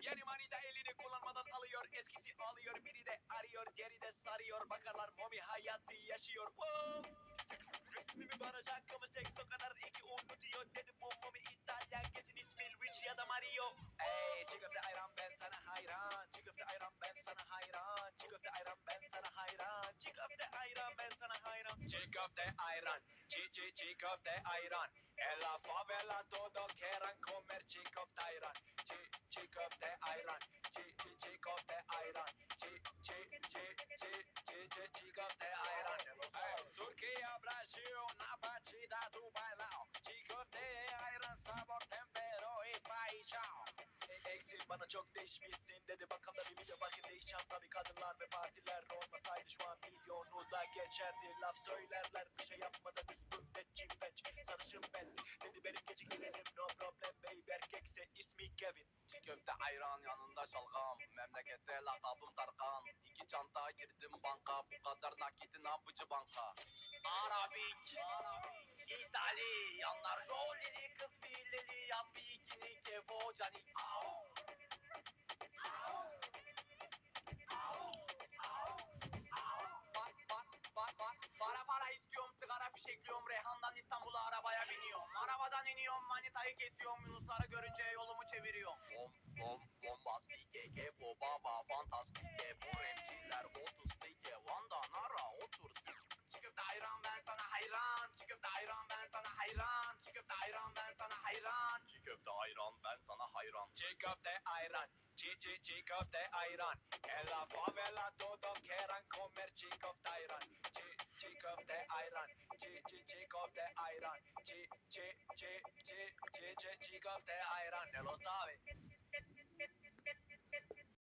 Yeni manita elini kullanmadan alıyor eskisi alıyor biri de arıyor geride sarıyor. Bakarlar momi hayatı yaşıyor. Wow. Resmimi baracak ama seks o kadar iki unutuyor dedim bu momi İtalyan kesin ismi Luigi ya da Mario. Ey çiğ ayran ben sana hayran. Çiğ ayran ben sana hayran. Çiğ ayran ben sana hayran. Çiğ ayran ben sana hayran. Çiğ ayran Çiğ çiğ çiğ ayran. En la favela todo quieran çiğ köfte ayran Hey, Türkiye, Brasil, na batida do bailão. Köfte ayran sabor tempero y paixão. Eksi bana çok değişmişsin dedi bakalım bir video bakın değişeceğim tabi kadınlar ve partiler olmasaydı şu an milyonu da geçerdi laf söylerler bir şey yapmadan üstümde çiftleç sarışın ben dedi benim geciktirelim no problem baby erkekse ismi Kevin. Çiğ ayran yanında şalgam Memlekette lakabım Tarkan çanta girdim banka. Bu kadar nakitin abucu banka? Arabik İtalyanlar jolili kız fileli Yaz bikini kevo cani. Au! Para para istiyorum sigara fişekliyorum. Reyhan'dan İstanbul'a arabaya biniyorum. Arabadan iniyorum manitayı kesiyorum. Yunusları görünce yolumu çeviriyorum. Bom bom bombastike Çiğ köfte ayran ben sana hayran. Çiğ köfte ayran Çiğ çiğ çiğ köfte ayran. En la favela todo quieran comer çiğ köfte ayran. Çiğ çiğ köfte ayran Çiğ çiğ çiğ köfte ayran. Çiğ çiğ çiğ çiğ çiğ çiğ çiğ köfte ayran